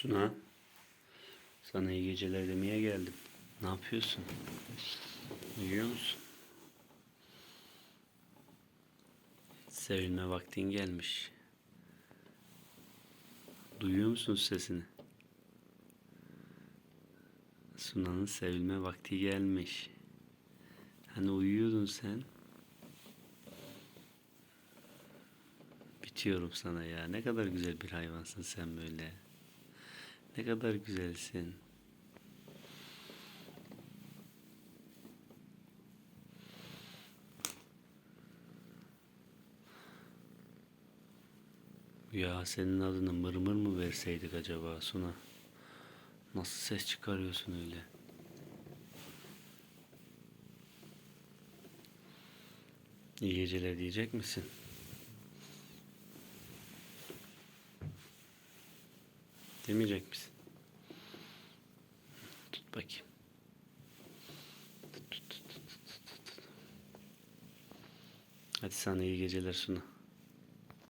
Suna. Sana iyi geceler demeye geldim. Ne yapıyorsun? Uyuyor musun? Sevilme vaktin gelmiş. Duyuyor musun sesini? Suna'nın sevilme vakti gelmiş. Hani uyuyordun sen? Bitiyorum sana ya. Ne kadar güzel bir hayvansın sen böyle. Ne kadar güzelsin. Ya senin adını mırmır mı verseydik acaba Suna? Nasıl ses çıkarıyorsun öyle? İyi geceler diyecek misin? Demeyecek misin? Tut bakayım. Hadi sana iyi geceler Suna.